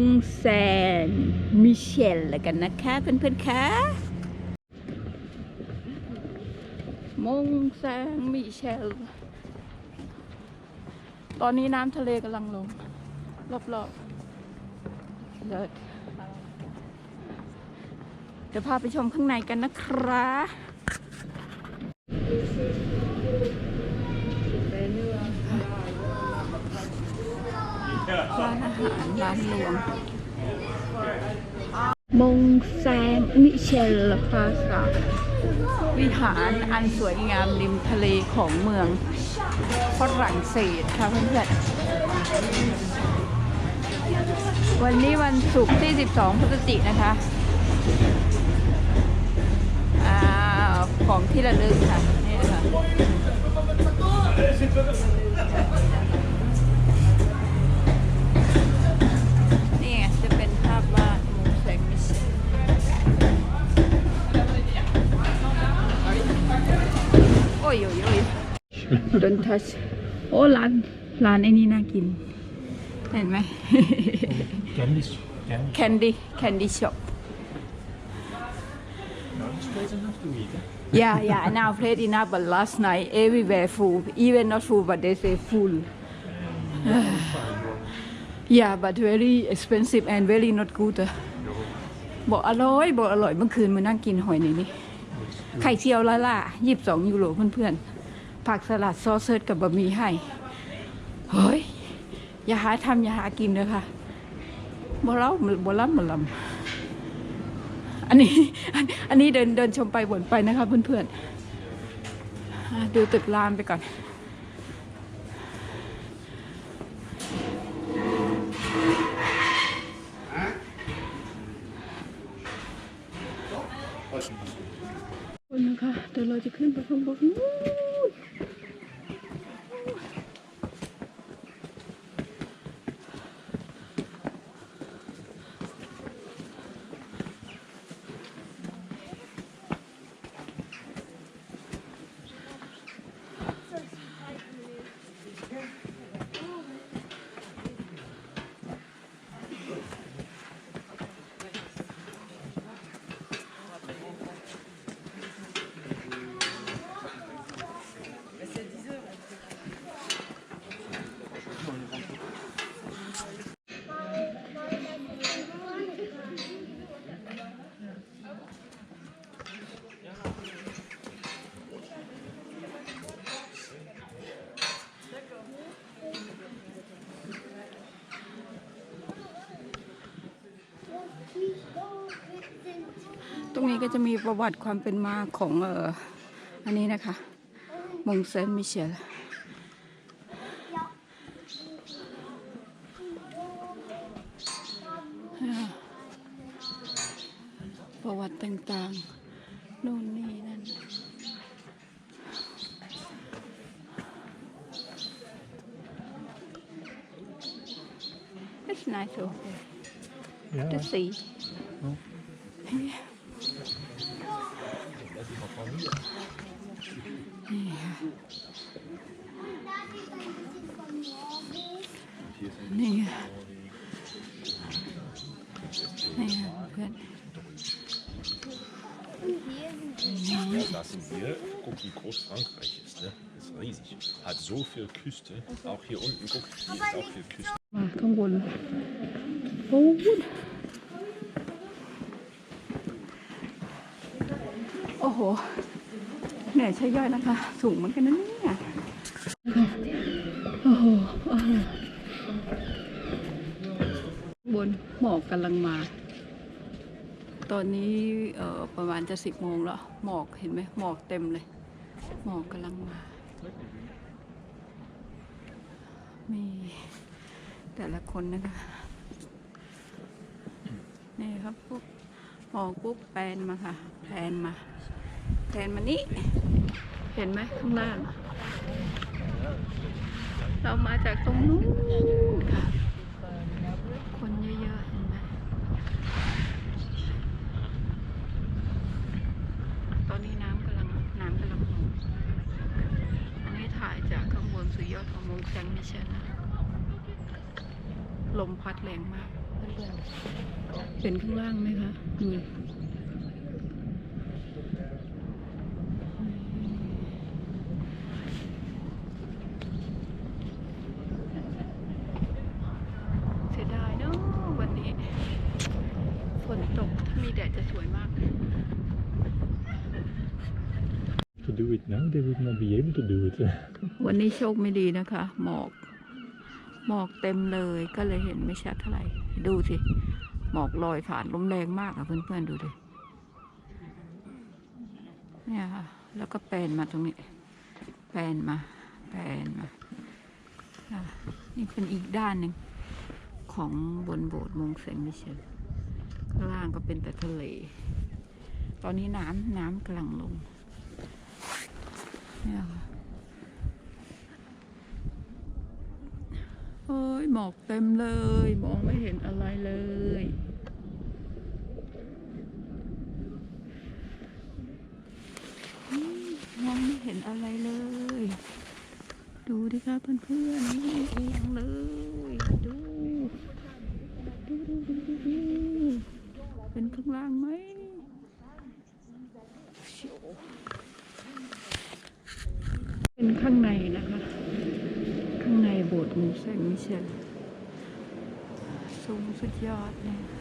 งแซนมิเชลแล้วกันนะคะเพื่อนๆคะมงแซนมิเชล ตอนนี้น้ำทะเลกำลังลง รอบๆเลิศเดี๋ยวพาไปชมข้างในกันนะครับ ร้านอา หารร้านรวง มงแซงมิเชลพาซาวิหารอันสวยงามริมทะเลของเมืองฝรั่งเศสค่ะเพื่อนๆวันนี้วันศุกร์ที่ 12 พฤศจิกนะคะอ่าของที่ระลึกค่ะนี่ค่ะ Don't touch โอ้ร้านร้านไอ้นี่น่ากิน เห็นไหม Candy, candy. Candy Candy shop No, it's crazy enough to eat. eh? Yeah yeah now played enough but last night everywhere full even not full but they say full Yeah but very expensive and very not good อะบอกอร่อยบอกอร่อยเมื่อคืนมานั่งกินหอยในนี้ไข่เจียวละล่ะยี่สิบสองยูโรเพื่อนๆ ผักสลัดซอสเซิร์ชกับบะหมี่ให้ เฮ้ย อย่าหาทำอย่าหากินเลยค่ะบ่เล่าบ่ล่ำบ่ลำอันนี้อันนี้เดินเดินชมไปบ่นไปนะคะเพื่อนๆอะดูตึกรามไปก่อนคนนะคะเดี๋ยวเราจะขึ้นไปข้างบน ก็จะมีประวัติความเป็นมาของเอ่ออันนี้นะคะมงเซนต์มิเชลประวัติต่างๆนู่นนี่นั่น It's nice over there to see. Yeah. นี่ไงนี่ไงเพื่อน Das sind wir. Guck, wie groß Frankreich ist. Ne? Das ist riesig. Hat so viel Küste. Auch hier unten, guck, hier ist auch viel Küste. มาข้างบนโอ้โหโอ้โหเหนื่อยใช้ย่อยนะคะ สูงเหมือนกันนะเนี่ยโอ้โหโอ้โหบนหมอกกำลังมา ตอนนี้ประมาณจะสิบโมงแล้ว หมอกเห็นไหมหมอกเต็มเลย หมอกกำลังมา มีแต่ละคนนะคะนี่ครับปุ๊บมองปุ๊บแปลนมาค่ะแพลนมาแพลนมานี่เห็นไหมข้างล่าง เรามาจากตรงนู้นค่ะ คนเยอะๆ เห็นไหม ตอนนี้น้ำกำลังน้ำกำลังลงอันนี้ถ่ายจากข้างบนสุดยอดของมงแซงมิเช ลนะลมพัดแรงมากเพื่อนพื่อนๆเป็นข้างล่างไหมคะดูเสียดายเนาะวันนี้ ฝนตกถ้ามีแดดจะสวยมาก To do it now, they would not be able to do it. วันนี้โชคไม่ดีนะคะ หมอก หมอกเต็มเลยก็เลยเห็นไม่ชัดเท่าไหร่ ดูสิ หมอกลอยผ่านลมแรงมากอะเพื่อนๆดูดิเนี่ยค่ะ แล้วก็แปลนมาตรงนี้ แปลนมา แปลนมาอะนี่เป็นอีกด้านหนึ่งของบนโบสถ์มงเซนต์มิเชลข้างล่างก็เป็นแต่ทะเล ตอนนี้น้ำน้ำกำลังลงเนี่ยค่ะ โอ้ยหมอกเต็มเลย มองไม่เห็นอะไรเลย มองไม่เห็นอะไรเลย ดูดิคะเพื่อนๆนี่เองเลย ดูดูดูดูดูดูเป็นข้างล่างไหมเป็นข้างในนะคะ โบสถ์มูเซนต์มิเชลสูงสุดยอดเลย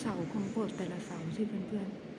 เสาของโบสถ์แต่ละเสาสิเพื่อนๆ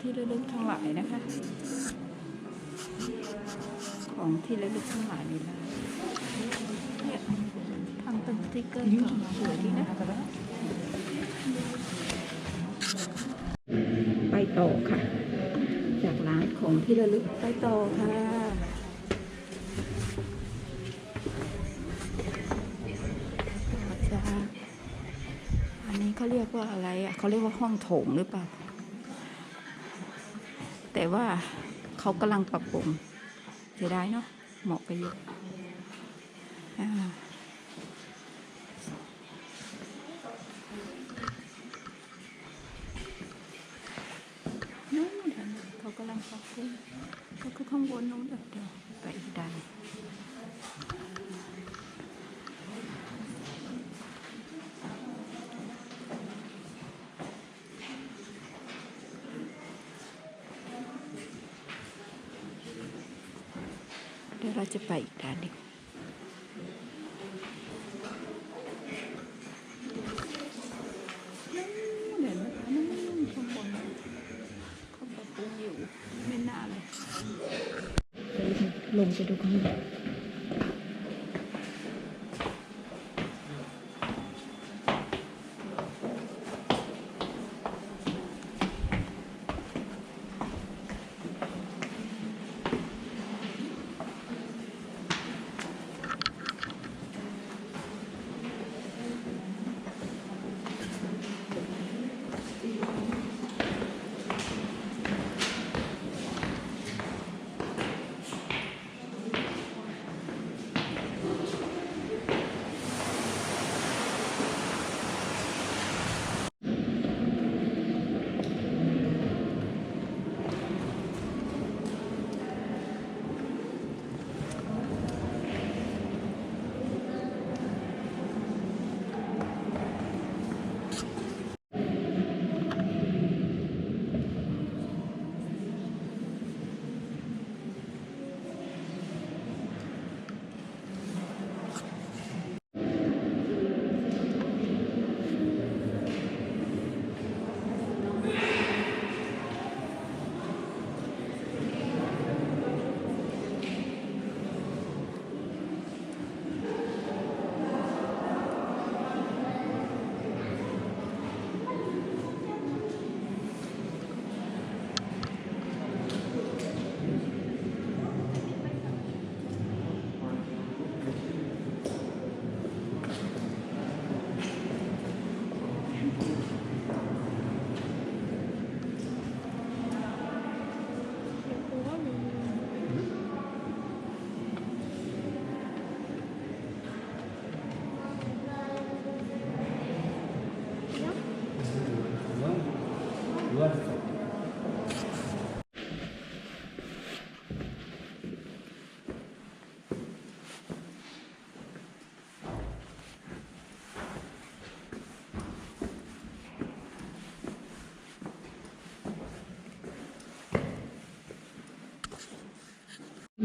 ที่ระลึกทั้งหลายนะคะ ของที่ระลึกทั้งหลายนี่นะเนี่ยทำเป็นสติ๊กเกอร์สวยดีนะไปต่อค่ะ จากร้านของที่ระลึกไปต่อค่ะต่อจาอันนี้เขาเรียกว่าอะไรอะเขาเรียกว่าห้องโถงหรือเปล่า แต่ว่าเขากำลังปรับปรุงเสียดายเนาะเหมาะไปเยอะนู้นเห็นไหมเขากำลังปรับปรุงก็คือข้างบนนู้นเดียวเดี๋ยวไปอีกด้าน เราจะไปอีกด้านหนึ่งเนไหมคข้างบนเขลับปรุงอยู่ไม่น่าเลยลงไปดูข้างบน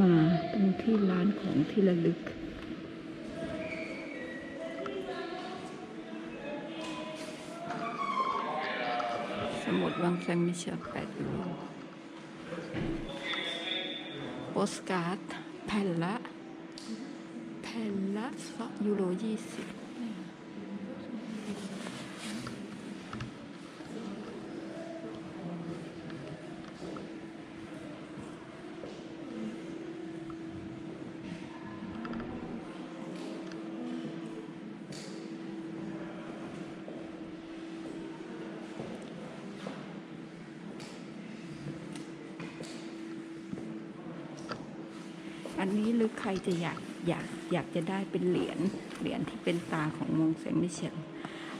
มาตรงที่ร้านของที่ระลึก สมุดวังแซงมิเชลแปดยูโรโปสการ์ดแผ่นละ แผ่นละสองยูโรยี่สิบ อันนี้หรือใครจะอยากอยากอยากจะได้เป็นเหรียญเหรียญที่เป็นตาของมงแซงมิเชล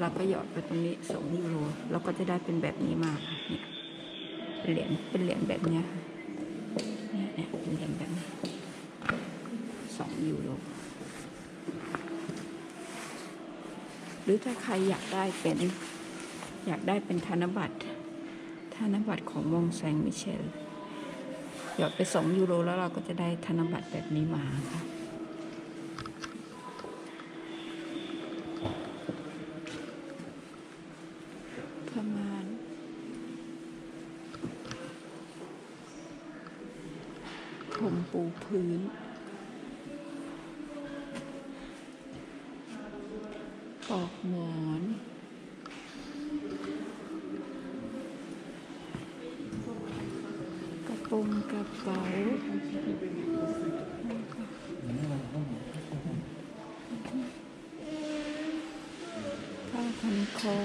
เราก็หยอดไปตรงนี้สองยูโรเราก็จะได้เป็นแบบนี้มาเนี่ยเป็นเหรียญเป็นเหรียญแบบเนี้ยเนี่ยเนี่ยเป็นเหรียญแบบนี้สองยูโรหรือถ้าใครอยากได้เป็นอยากได้เป็นธนบัตรธนบัตรของมงแซงมิเชล หยอดไปสองยูโร แล้วเราก็จะได้ธนบัตรแบบนี้มาค่ะมาณ ผมปูพื้น ปอกหมอน กระโปรงกระเป๋าผ้าพันคอ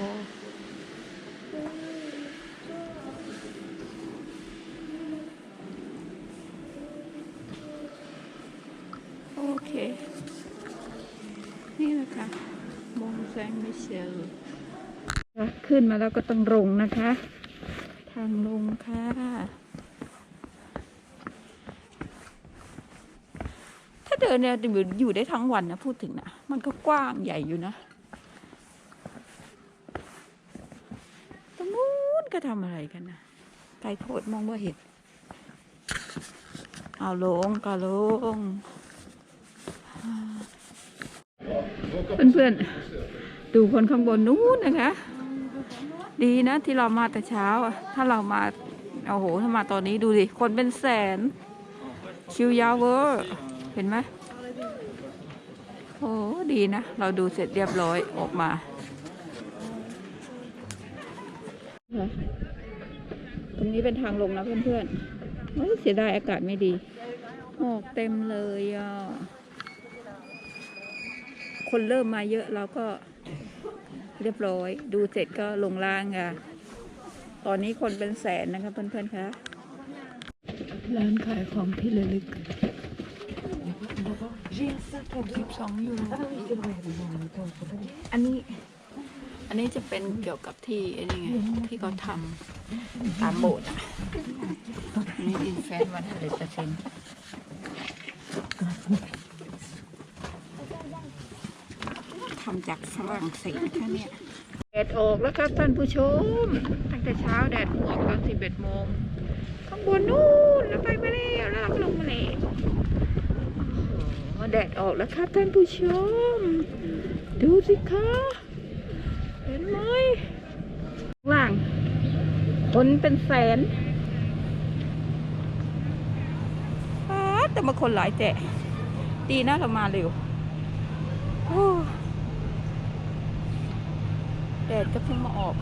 โอเค นี่แหละค่ะมงแซงมิเชลขึ้นมาแล้วก็ต้องลงนะคะ ทางลงค่ะ ถ้า เดินเนี่ยอยู่ได้ทั้งวันนะพูดถึงนะมันก็กว้างใหญ่อยู่นะตรงนู้นก็ทำอะไรกันนะไกลโพดมองว่าเห็นเอาลงก็ลงเพื่อนๆดูคนข้างบนนู้นนะคะ ดีนะที่เรามาแต่เช้าอะถ้าเรามาโอ้โหถ้ามาตอนนี้ดูดิคนเป็นแสนคิวยาวเวอร์ เห็นไหมโอ้ดีนะ เราดูเสร็จเรียบร้อยออกมาตรงนี้เป็นทางลงนะเพื่อนๆเฮ้เสียดายอากาศไม่ดีหมอกเต็มเลยอะ คนเริ่มมาเยอะเราก็เรียบร้อย ดูเสร็จก็ลงล่างค่ะ ตอนนี้คนเป็นแสนนะคะเพื่อนๆคะร้านขายของที่ระลึก 62ยูโรอันนี้ อันนี้จะเป็นเกี่ยวกับที่ไอ้นี่ไงที่เขาทำตามโบสถ์อะนนี้อินแฟนวันเดเปอร์เซ็นต์ทำจากฝรั่งเศสค่ะเนี่ยแดดออกแล้วครับท่านผู้ชม ตั้งแต่เช้าแดดออกตอน11โมงข้างบนนู่นแล้วไปมาแล้วแล้วเราก็ลงมาแล้ว แดดออกแล้วครับท่านผู้ชม ดูสิคะเห็นไหมล่างคนเป็นแสนป๊าแต่มาคนหลายแจะดีนะเรามาเร็วแดดก็เพิ่งมาออก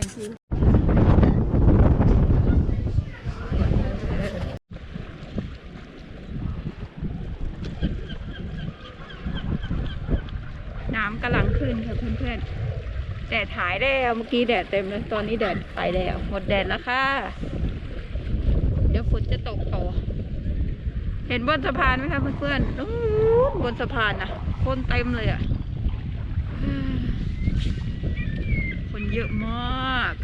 Thank you น้ำกำลังขึ้นค่ะ เพื่อนๆ แดดหายแล้วเมื่อกี้แดดเต็มเลยตอนนี้แดดไปแล้ว หมดแดดแล้วค่ะ เดี๋ยวฝนจะตกต่อ เห็นบนสะพานไหมคะเพื่อนๆบนสะพานนะคนเต็มเลยอะคนเยอะมาก